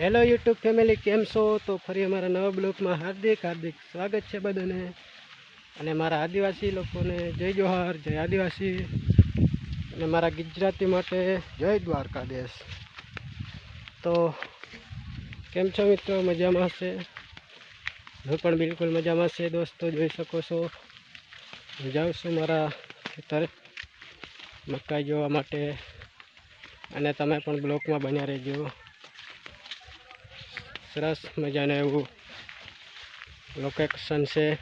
Hello YouTube family કેમ છો? તો ફરી અમારા નવા બ્લોકમાં હાર્દિક હાર્દિક સ્વાગત છે બધાને. અને મારા આદિવાસી લોકોને જય જોહાર, જય આદિવાસી. અને મારા ગુજરાતી માટે જય દ્વારકાધીશ. તો કેમ છો મિત્રો? મજામાં હશે? હું પણ બિલકુલ મજામાં છે દોસ્તો, જોઈ શકો છો. હું જાઉં છું મારા ખેતર મકાઈ જોવા માટે. અને તમે પણ બ્લોકમાં બન્યા રહેજો. સરસ મજાનું એવું લોકેશન છે.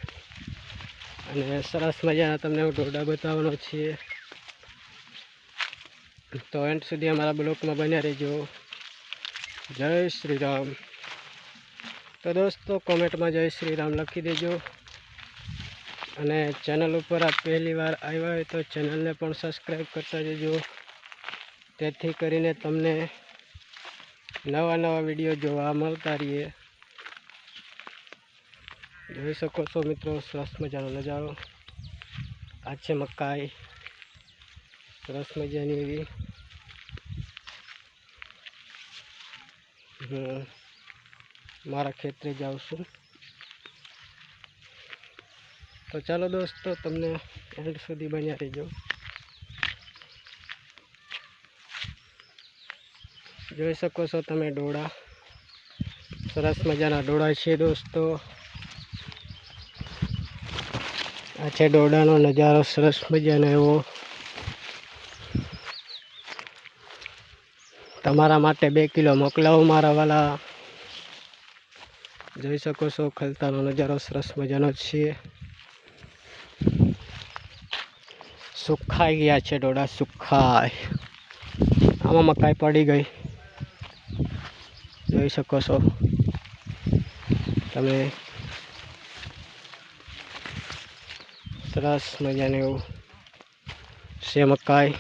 અને સરસ મજાના તમને ઢોડા બતાવવાનો છીએ. તો એન્ડ સુધી અમારા બ્લોકમાં બન્યા રહેજો. જય શ્રી રામ. તો દોસ્તો કોમેન્ટમાં જય શ્રી રામ લખી દેજો. અને ચેનલ ઉપર આપ પહેલી વાર આવ્યા હોય તો ચેનલને પણ સબસ્ક્રાઈબ કરતા જજો. તેથી કરીને તમને નવા નવા વીડિયો જોવા મળતા રહીએ. જોઈ શકો છો મિત્રો, સરસ મજાનો નજારો. આ છે મકાઈ. સરસ મજાની એવી. મારા ખેતરે જાઉં છું. તો ચાલો દોસ્તો, તમને એન્ડ સુધી બન્યા રહેજો. જોઈ શકો છો તમે ડોળા. સરસ મજાના ડોળા છે દોસ્તો. આ છે ડોડાનો નજારો, સરસ મજાનો એવો. તમારા માટે બે કિલો મોકલાવો મારા વાલા. જોઈ શકો છો ખલતાનો નજારો, સરસ મજાનો છે. સુખાઈ ગયા છે ડોડા સુખાય. આમાં મકાઈ પડી ગઈ. જોઈ શકો છો. તમે સરસ મજાને એવું છે મકાઈ.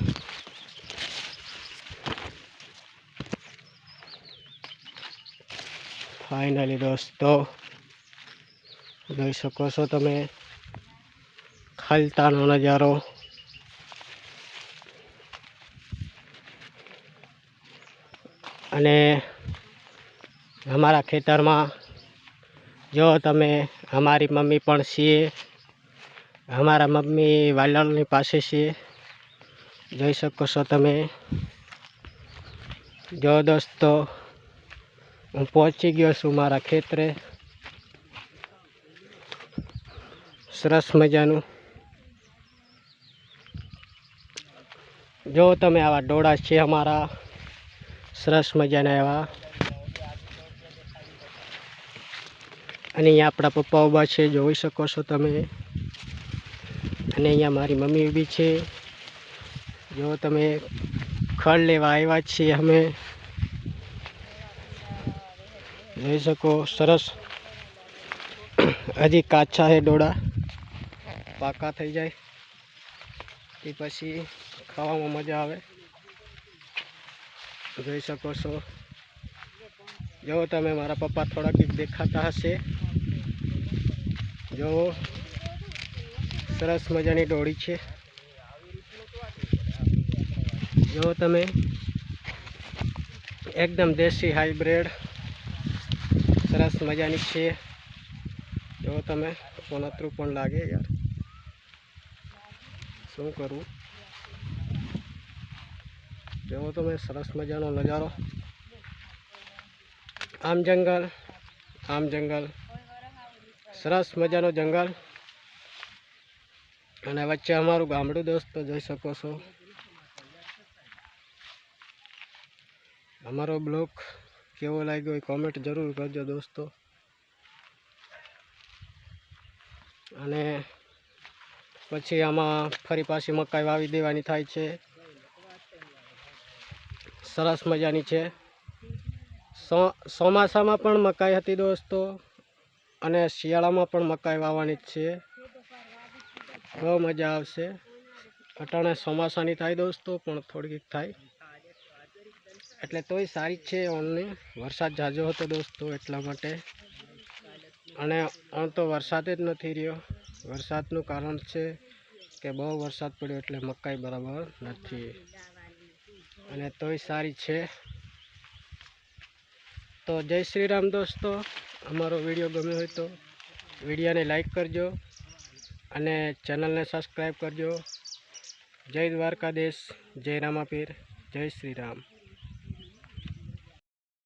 ફાઇનલી દોસ્તો, જોઈ શકો છો તમે ખાલતાનો નજારો. અને અમારા ખેતરમાં જો તમે અમારી મમ્મી પણ છીએ, અમારા મમ્મી વાલરની પાસે છીએ, જોઈ શકો છો તમે. જો દોસ્તો, હું પહોંચી ગયો છું મારા ખેતરે. સરસ મજાનું. જો તમે આવા ડોળા છે અમારા, સરસ મજાના એવા. અને અહીંયા આપણા પપ્પા ઊભા છે, જોઈ શકો છો તમે. અને અહીંયા મારી મમ્મી ઊભી છે. જો તમે ખડ લેવા આવ્યા છીએ અમે. જોઈ શકો, સરસ. હજી કાચા છે ડોળા પાકા થઈ જાય. તે પછી ખાવામાં મજા આવે. જોઈ શકો છો. જો તમે મારા પપ્પા થોડાક દેખાતા હશે. જો, સરસ મજાની ડોળી છે. જો તમે, એકદમ દેશી હાઈબ્રેડ સરસ મજાની છે. જો તમે કોનતરું પણ લાગે યાર. શું કરવું જો તમે, સરસ મજાનો નજારો. આમ જંગલ આમ જંગલ. સરસ મજાનો જંગલ. અને વચ્ચે અમારું ગામડું દોસ્તો જોઈ શકો છો. અમારો બ્લોગ કેવો લાગ્યો એ કોમેન્ટ જરૂર કરજો દોસ્તો. અને પછી આમાં ફરી પાછી મકાઈ વાવી દેવાની થાય છે. સરસ મજાની છે. ચોમાસામાં પણ મકાઈ હતી દોસ્તો. અને શિયાળામાં પણ મકાઈ વાવવાની જ છે. બહુ મજા આવશે. અટાણે ચોમાસાની થાય દોસ્તો, પણ થોડીક થાય. એટલે તોય સારી છે ઓનલી વરસાદ જાજો હતો દોસ્તો એટલા માટે. અને આમ તો વરસાદ જ નથી રહ્યો. વરસાદનું કારણ છે કે બહુ વરસાદ પડ્યો એટલે મકાઈ બરાબર નથી. અને તોય સારી છે. તો જય શ્રી રામ દોસ્તો. અમારો વીડિયો ગમ્યો હોય તો વિડીયોને લાઈક કરજો અને ચેનલને સબસ્ક્રાઈબ કરજો. જય દ્વારકાધીશ, જય રામાપીર, જય શ્રી રામ.